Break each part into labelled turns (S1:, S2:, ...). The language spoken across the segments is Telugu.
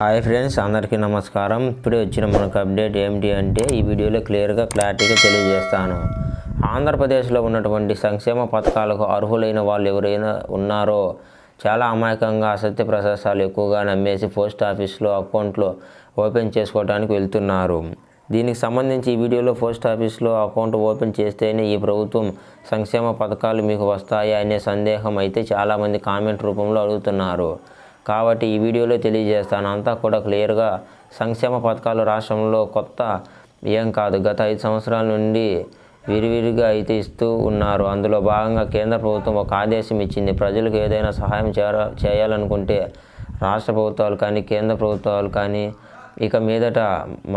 S1: హాయ్ ఫ్రెండ్స్ అందరికీ నమస్కారం. ఇప్పుడే వచ్చిన మనకు అప్డేట్ ఏమిటి అంటే ఈ వీడియోలో క్లియర్గా క్లారిటీగా తెలియజేస్తాను. ఆంధ్రప్రదేశ్లో ఉన్నటువంటి సంక్షేమ పథకాలకు అర్హులైన వాళ్ళు ఎవరైనా ఉన్నారో చాలా అమాయకంగా అసత్య ప్రసాసాలు ఎక్కువగా నమ్మేసి పోస్ట్ ఆఫీస్లో అకౌంట్లో ఓపెన్ చేసుకోవడానికి వెళ్తున్నారు. దీనికి సంబంధించి ఈ వీడియోలో పోస్ట్ ఆఫీస్లో అకౌంట్ ఓపెన్ చేస్తేనే ఈ ప్రభుత్వం సంక్షేమ పథకాలు మీకు వస్తాయా అనే సందేహం అయితే చాలామంది కామెంట్ రూపంలో అడుగుతున్నారు. కాబట్టి ఈ వీడియోలో తెలియజేస్తాను. అంతా కూడా క్లియర్గా సంక్షేమ పథకాలు రాష్ట్రంలో కొత్త ఏం కాదు. గత ఐదు సంవత్సరాల నుండి విరివిరిగా అయితే ఇస్తూ ఉన్నారు. అందులో భాగంగా కేంద్ర ప్రభుత్వం ఒక ఆదేశం ఇచ్చింది. ప్రజలకు ఏదైనా సహాయం చేయ చేయాలనుకుంటే రాష్ట్ర ప్రభుత్వాలు కానీ కేంద్ర ప్రభుత్వాలు కానీ ఇక మీదట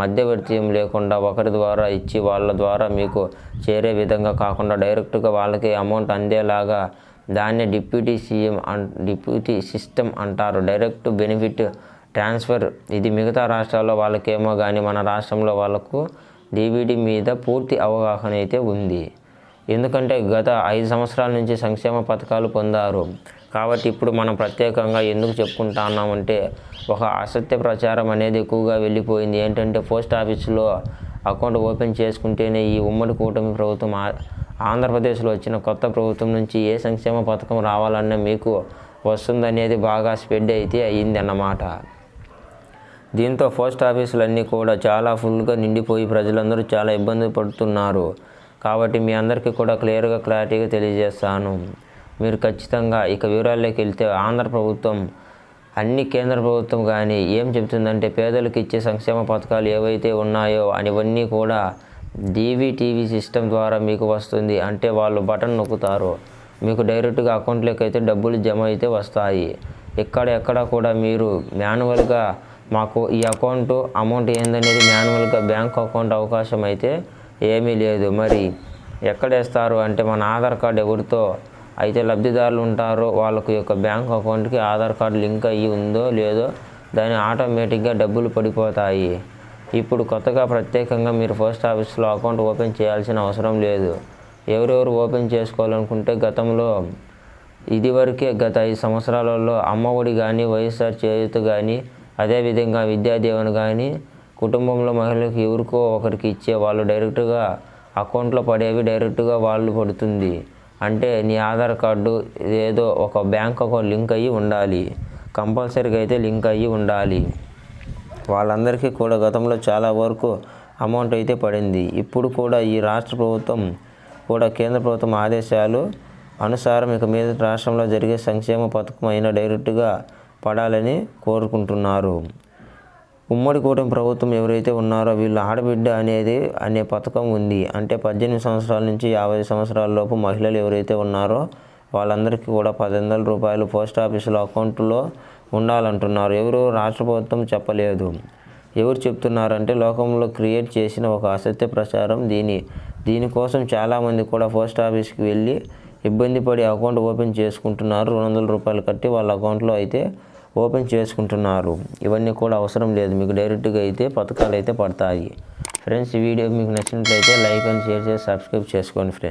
S1: మధ్యవర్తియం లేకుండా ఒకరి ద్వారా ఇచ్చి వాళ్ళ ద్వారా మీకు చేరే విధంగా కాకుండా డైరెక్ట్గా వాళ్ళకి అమౌంట్ అందేలాగా దాన్ని డిప్యూటీ సీఎం అన్ డిప్యూటీ సిస్టమ్ అంటారు. Direct benefit transfer. ఇది మిగతా రాష్ట్రాల్లో వాళ్ళకేమో కానీ మన రాష్ట్రంలో వాళ్ళకు డీబీడీ మీద పూర్తి అవగాహన అయితే ఉంది. ఎందుకంటే గత ఐదు సంవత్సరాల నుంచి సంక్షేమ పథకాలు పొందారు. కాబట్టి ఇప్పుడు మనం ప్రత్యేకంగా ఎందుకు చెప్పుకుంటున్నామంటే ఒక అసత్య ప్రచారం అనేది ఎక్కువగా వెళ్ళిపోయింది. ఏంటంటే పోస్ట్ ఆఫీసులో అకౌంట్ ఓపెన్ చేసుకుంటేనే ఈ ఉమ్మడి కూటమి ప్రభుత్వం ఆంధ్రప్రదేశ్లో వచ్చిన కొత్త ప్రభుత్వం నుంచి ఏ సంక్షేమ పథకం రావాలన్నా మీకు వస్తుందనేది బాగా స్ప్రెడ్ అయితే అయ్యింది అన్నమాట దీంతో పోస్ట్ ఆఫీసులన్నీ కూడా చాలా ఫుల్గా నిండిపోయి ప్రజలందరూ చాలా ఇబ్బంది పడుతున్నారు. కాబట్టి మీ అందరికీ కూడా క్లియర్గా క్లారిటీగా తెలియజేస్తాను. మీరు ఖచ్చితంగా ఇక వివరాల్లోకి వెళ్తే ఆంధ్ర ప్రభుత్వం అన్ని కేంద్ర ప్రభుత్వం కానీ ఏం చెబుతుందంటే పేదలకు ఇచ్చే సంక్షేమ పథకాలు ఏవైతే ఉన్నాయో అవన్నీ కూడా డీవీటీవీ సిస్టమ్ ద్వారా మీకు వస్తుంది. అంటే వాళ్ళు బటన్ నొక్కుతారు. మీకు డైరెక్ట్గా అకౌంట్లోకి అయితే డబ్బులు జమ అయితే వస్తాయి. ఎక్కడ ఎక్కడ కూడా మీరు మాన్యువల్గా మాకు ఈ అకౌంట్ అమౌంట్ ఏందనేది మాన్యువల్గా బ్యాంక్ అకౌంట్ అవకాశం అయితే ఏమీ లేదు. మరి ఎక్కడ వేస్తారు? అంటే మన ఆధార్ కార్డు ఎవరితో అయితే లబ్ధిదారులు ఉంటారో వాళ్ళకు యొక్క బ్యాంక్ అకౌంట్కి ఆధార్ కార్డు లింక్ అయ్యి ఉందో లేదో దాని ఆటోమేటిక్గా డబ్బులు పడిపోతాయి. ఇప్పుడు కొత్తగా ప్రత్యేకంగా మీరు పోస్ట్ ఆఫీస్లో అకౌంట్ ఓపెన్ చేయాల్సిన అవసరం లేదు. ఎవరెవరు ఓపెన్ చేసుకోవాలనుకుంటే గతంలో ఇదివరకే గత ఐదు సంవత్సరాలలో అమ్మఒడి కానీ వైఎస్ఆర్ చేయూత కానీ అదేవిధంగా విద్యాదీవెన కానీ కుటుంబంలో మహిళలకు ఎవరికో ఒకరికి ఇచ్చే వాళ్ళు డైరెక్ట్గా అకౌంట్లో పడేవి డైరెక్ట్గా వాళ్ళు పడుతుంది. అంటే నీ ఆధార్ కార్డు ఏదో ఒక బ్యాంక్ అకౌంట్ లింక్ అయ్యి ఉండాలి. కంపల్సరీగా అయితే లింక్ అయ్యి ఉండాలి. వాళ్ళందరికీ కూడా గతంలో చాలా వరకు అమౌంట్ అయితే పడింది. ఇప్పుడు కూడా ఈ రాష్ట్ర ప్రభుత్వం కూడా కేంద్ర ప్రభుత్వం ఆదేశాలు అనుసారం ఇక మీద రాష్ట్రంలో జరిగే సంక్షేమ పథకం అయినా డైరెక్ట్గా పడాలని కోరుకుంటున్నారు. ఉమ్మడి కూటమి ప్రభుత్వం ఎవరైతే ఉన్నారో వీళ్ళు ఆడబిడ్డ అనేది అనే పథకం ఉంది. అంటే పద్దెనిమిది సంవత్సరాల నుంచి యాభై సంవత్సరాల లోపు మహిళలు ఎవరైతే ఉన్నారో వాళ్ళందరికీ కూడా పది వందల రూపాయలు పోస్ట్ ఆఫీసులో అకౌంట్లో ఉండాలంటున్నారు. ఎవరు రాష్ట్ర ప్రభుత్వం చెప్పలేదు. ఎవరు చెప్తున్నారంటే లోకంలో క్రియేట్ చేసిన ఒక అసత్య ప్రచారం దీని దీనికోసం చాలామంది కూడా పోస్ట్ ఆఫీస్కి వెళ్ళి ఇబ్బంది పడి అకౌంట్ ఓపెన్ చేసుకుంటున్నారు. రెండు వందల రూపాయలు కట్టి వాళ్ళ అకౌంట్లో అయితే ఓపెన్ చేసుకుంటున్నారు. ఇవన్నీ కూడా అవసరం లేదు. మీకు డైరెక్ట్గా అయితే పథకాలు అయితే పడతాయి. ఫ్రెండ్స్ ఈ వీడియో మీకు నచ్చినట్లయితే లైక్ అండ్ షేర్ చేసి సబ్స్క్రైబ్ చేసుకోండి ఫ్రెండ్స్.